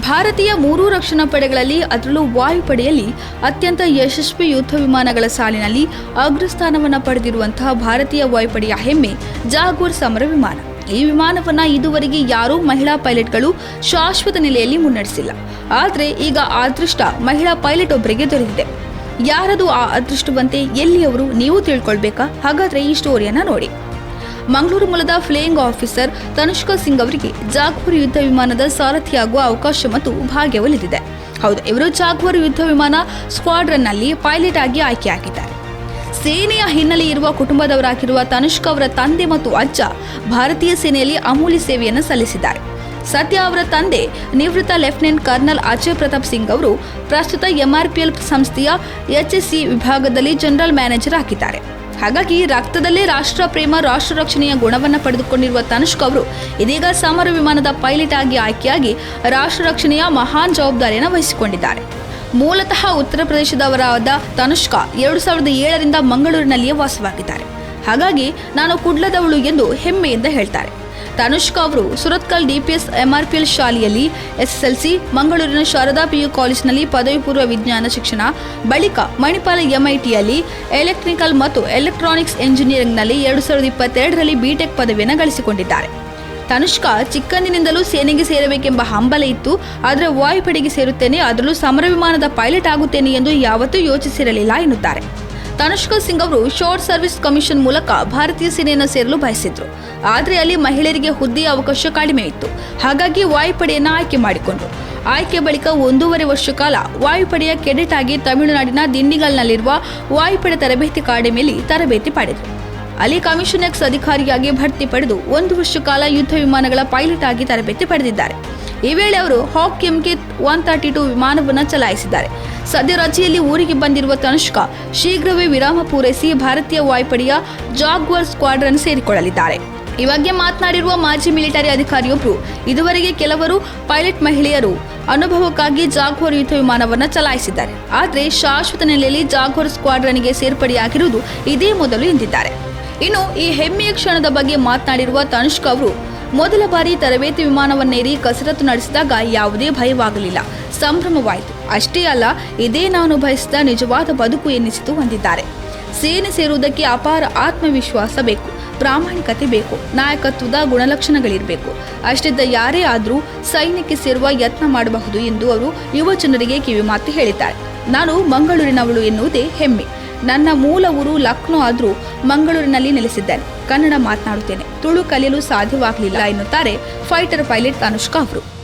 ಭಾರತೀಯ ಮೂರೂ ರಕ್ಷಣಾ ಪಡೆಗಳಲ್ಲಿ ಅದರಲ್ಲೂ ವಾಯುಪಡೆಯಲ್ಲಿ ಅತ್ಯಂತ ಯಶಸ್ವಿ ಯುದ್ಧ ವಿಮಾನಗಳ ಸಾಲಿನಲ್ಲಿ ಅಗ್ರಸ್ಥಾನವನ್ನು ಪಡೆದಿರುವಂತಹ ಭಾರತೀಯ ವಾಯುಪಡೆಯ ಹೆಮ್ಮೆ ಜಾಗೂರ್ ಸಮರ ವಿಮಾನ. ಈ ವಿಮಾನವನ್ನ ಇದುವರೆಗೆ ಯಾರೂ ಮಹಿಳಾ ಪೈಲಟ್ಗಳು ಶಾಶ್ವತ ನೆಲೆಯಲ್ಲಿ ಮುನ್ನಡೆಸಿಲ್ಲ. ಆದರೆ ಈಗ ಅದೃಷ್ಟ ಮಹಿಳಾ ಪೈಲಟ್ ಒಬ್ಬರಿಗೆ ದೊರೆತಿದೆ. ಯಾರದು ಆ ಅದೃಷ್ಟವಂತೆ ಎಲ್ಲಿಯವರು ನೀವು ತಿಳ್ಕೊಳ್ಬೇಕಾ? ಹಾಗಾದ್ರೆ ಈ ಸ್ಟೋರಿಯನ್ನ ನೋಡಿ. ಮಂಗಳೂರು ಮೂಲದ ಫ್ಲೇಯಿಂಗ್ ಆಫೀಸರ್ ತನುಷ್ಕಾ ಸಿಂಗ್ ಅವರಿಗೆ ಜಾಗ್ವರ್ ಯುದ್ಧ ವಿಮಾನದ ಸಾರಥಿಯಾಗುವ ಅವಕಾಶ ಮತ್ತು ಭಾಗ್ಯ ಒಲಿದಿದೆ. ಹೌದು, ಇವರು ಜಾಗ್ವರ್ ಯುದ್ಧ ವಿಮಾನ ಸ್ಕ್ವಾಡ್ರನ್ನಲ್ಲಿ ಪೈಲಟ್ ಆಗಿ ಆಯ್ಕೆಯಾಗಿದ್ದಾರೆ. ಸೇನೆಯ ಹಿನ್ನೆಲೆ ಇರುವ ಕುಟುಂಬದವರಾಗಿರುವ ತನುಷ್ಕಾ ಅವರ ತಂದೆ ಮತ್ತು ಅಜ್ಜ ಭಾರತೀಯ ಸೇನೆಯಲ್ಲಿ ಅಮೂಲ್ಯ ಸೇವೆಯನ್ನು ಸಲ್ಲಿಸಿದ್ದಾರೆ. ಸತ್ಯ ಅವರ ತಂದೆ ನಿವೃತ್ತ ಲೆಫ್ಟಿನೆಂಟ್ ಕರ್ನಲ್ ಅಜಯ್ ಪ್ರತಾಪ್ ಸಿಂಗ್ ಅವರು ಪ್ರಸ್ತುತ ಎಂಆರ್ಪಿಎಲ್ ಸಂಸ್ಥೆಯ ಎಚ್ಎಸ್ಸಿ ವಿಭಾಗದಲ್ಲಿ ಜನರಲ್ ಮ್ಯಾನೇಜರ್ ಆಗಿದ್ದಾರೆ. ಹಾಗಾಗಿ ರಕ್ತದಲ್ಲೇ ರಾಷ್ಟ್ರ ಪ್ರೇಮ, ರಾಷ್ಟ್ರ ರಕ್ಷಣೆಯ ಗುಣವನ್ನು ಪಡೆದುಕೊಂಡಿರುವ ತನುಷ್ಕ್ ಅವರು ಇದೀಗ ಸಮರ ವಿಮಾನದ ಪೈಲಟ್ ಆಗಿ ಆಯ್ಕೆಯಾಗಿ ರಾಷ್ಟ್ರ ರಕ್ಷಣೆಯ ಮಹಾನ್ ಜವಾಬ್ದಾರಿಯನ್ನು ವಹಿಸಿಕೊಂಡಿದ್ದಾರೆ. ಮೂಲತಃ ಉತ್ತರ ಪ್ರದೇಶದವರಾದ ತನುಷ್ಕಾ ಎರಡು ಸಾವಿರದ ಏಳರಿಂದ ಮಂಗಳೂರಿನಲ್ಲಿಯೇ ವಾಸವಾಗಿದ್ದಾರೆ. ಹಾಗಾಗಿ ನಾನು ಕುಡ್ಲದವಳು ಎಂದು ಹೆಮ್ಮೆಯಿಂದ ಹೇಳ್ತಾರೆ. ತನುಷ್ಕಾ ಅವರು ಸುರತ್ಕಲ್ ಡಿಪಿಎಸ್ ಎಂಆರ್ಪಿಎಲ್ ಶಾಲೆಯಲ್ಲಿ ಎಸ್ಎಸ್ಎಲ್ಸಿ, ಮಂಗಳೂರಿನ ಶಾರದಾ ಪಿಯು ಕಾಲೇಜಿನಲ್ಲಿ ಪದವಿ ಪೂರ್ವ ವಿಜ್ಞಾನ ಶಿಕ್ಷಣ, ಬಳಿಕ ಮಣಿಪಾಲ ಎಂಐಟಿಯಲ್ಲಿ ಎಲೆಕ್ಟ್ರಿಕಲ್ ಮತ್ತು ಎಲೆಕ್ಟ್ರಾನಿಕ್ಸ್ ಎಂಜಿನಿಯರಿಂಗ್ನಲ್ಲಿ ಎರಡು ಸಾವಿರದ ಇಪ್ಪತ್ತೆರಡರಲ್ಲಿ ಬಿಟೆಕ್ ಪದವಿಯನ್ನು ಗಳಿಸಿಕೊಂಡಿದ್ದಾರೆ. ತನುಷ್ಕಾ ಚಿಕ್ಕಂದಿನಿಂದಲೂ ಸೇನೆಗೆ ಸೇರಬೇಕೆಂಬ ಹಂಬಲ ಇತ್ತು. ಆದರೆ ವಾಯುಪಡೆಗೆ ಸೇರುತ್ತೇನೆ ಅದರಲ್ಲೂ ಸಮರ ವಿಮಾನದ ಪೈಲಟ್ ಆಗುತ್ತೇನೆ ಎಂದು ಯಾವತ್ತೂ ಯೋಚಿಸಿರಲಿಲ್ಲ ಎನ್ನುತ್ತಾರೆ. ತನುಷ್ಕಾ ಸಿಂಗ್ ಅವರು ಶಾರ್ಟ್ ಸರ್ವಿಸ್ ಕಮಿಷನ್ ಮೂಲಕ ಭಾರತೀಯ ಸೇನೆಯನ್ನು ಸೇರಲು ಬಯಸಿದ್ರು. ಆದರೆ ಅಲ್ಲಿ ಮಹಿಳೆಯರಿಗೆ ಹುದ್ದೆಯ ಅವಕಾಶ ಕಡಿಮೆ ಇತ್ತು. ಹಾಗಾಗಿ ವಾಯುಪಡೆಯನ್ನು ಆಯ್ಕೆ ಮಾಡಿಕೊಂಡ್ರು. ಆಯ್ಕೆ ಬಳಿಕ ಒಂದೂವರೆ ವರ್ಷ ಕಾಲ ವಾಯುಪಡೆಯ ಕೆಡೆಟ್ ಆಗಿ ತಮಿಳುನಾಡಿನ ದಿಂಡಿಗಲ್ನಲ್ಲಿರುವ ವಾಯುಪಡೆ ತರಬೇತಿ ಅಕಾಡೆಮಿಯಲ್ಲಿ ತರಬೇತಿ ಪಡೆದರು. ಅಲ್ಲಿ ಕಮಿಷನ್ ಎಕ್ಸ್ ಅಧಿಕಾರಿಯಾಗಿ ಭರ್ತಿ ಪಡೆದು ಒಂದು ವರ್ಷ ಕಾಲ ಯುದ್ಧ ವಿಮಾನಗಳ ಪೈಲಟ್ ಆಗಿ ತರಬೇತಿ ಪಡೆದಿದ್ದಾರೆ. ಈ ವೇಳೆ ಅವರು ಹಾಕ್ ಎಂಕೆ ಒನ್ ಥರ್ಟಿ ಟು ವಿಮಾನವನ್ನು ಚಲಾಯಿಸಿದ್ದಾರೆ. ಸದ್ಯ ರಜೆಯಲ್ಲಿ ಊರಿಗೆ ಬಂದಿರುವ ತನುಷ್ಕಾ ಶೀಘ್ರವೇ ವಿರಾಮ ಪೂರೈಸಿ ಭಾರತೀಯ ವಾಯುಪಡೆಯ ಜಾಗ್ವರ್ ಸ್ಕ್ವಾಡ್ರನ್ ಸೇರಿಕೊಳ್ಳಲಿದ್ದಾರೆ. ಈ ಬಗ್ಗೆ ಮಾತನಾಡಿರುವ ಮಾಜಿ ಮಿಲಿಟರಿ ಅಧಿಕಾರಿಯೊಬ್ಬರು ಇದುವರೆಗೆ ಕೆಲವರು ಪೈಲಟ್ ಮಹಿಳೆಯರು ಅನುಭವಕ್ಕಾಗಿ ಜಾಗ್ವರ್ ಯುದ್ಧ ವಿಮಾನವನ್ನು ಚಲಾಯಿಸಿದ್ದಾರೆ. ಆದರೆ ಶಾಶ್ವತ ನೆಲೆಯಲ್ಲಿ ಜಾಗ್ವರ್ ಸ್ಕ್ವಾಡ್ರನ್ಗೆ ಸೇರ್ಪಡೆಯಾಗಿರುವುದು ಇದೇ ಮೊದಲು ಎಂದಿದ್ದಾರೆ. ಇನ್ನು ಈ ಹೆಮ್ಮೆಯ ಕ್ಷಣದ ಬಗ್ಗೆ ಮಾತನಾಡಿರುವ ತನುಷ್ಕಾ ಅವರು, ಮೊದಲ ಬಾರಿ ತರಬೇತಿ ವಿಮಾನವನ್ನೇರಿ ಕಸರತ್ತು ನಡೆಸಿದಾಗ ಯಾವುದೇ ಭಯವಾಗಲಿಲ್ಲ. ಸಂಭ್ರಮವಾಯಿತು. ಅಷ್ಟೇ ಅಲ್ಲ, ಇದೇ ನಾನು ಬಯಸಿದ ನಿಜವಾದ ಬದುಕು ಎನ್ನಿಸಿತು ಹೊಂದಿದ್ದಾರೆ ಸೇನೆ ಸೇರುವುದಕ್ಕೆ ಅಪಾರ ಆತ್ಮವಿಶ್ವಾಸ ಬೇಕು. ಪ್ರಾಮಾಣಿಕತೆ ಬೇಕು. ನಾಯಕತ್ವದ ಗುಣಲಕ್ಷಣಗಳಿರಬೇಕು. ಅಷ್ಟಿದ್ದ ಯಾರೇ ಆದರೂ ಸೈನ್ಯಕ್ಕೆ ಸೇರುವ ಯತ್ನ ಮಾಡಬಹುದು ಎಂದು ಅವರು ಯುವ ಜನರಿಗೆ ಕಿವಿಮಾತು ಹೇಳಿದ್ದಾರೆ. ನಾನು ಮಂಗಳೂರಿನವಳು ಎನ್ನುವುದೇ ಹೆಮ್ಮೆ. ನನ್ನ ಮೂಲ ಊರು ಲಕ್ನೋ ಆದರೂ ಮಂಗಳೂರಿನಲ್ಲಿ ನೆಲೆಸಿದ್ದೇನೆ. ಕನ್ನಡ ಮಾತನಾಡುತ್ತೇನೆ. ತುಳು ಕಲಿಯಲು ಸಾಧ್ಯವಾಗಲಿಲ್ಲ ಎನ್ನುತ್ತಾರೆ ಫೈಟರ್ ಪೈಲಟ್ ಅನುಷ್ಕಾ ಅವರು.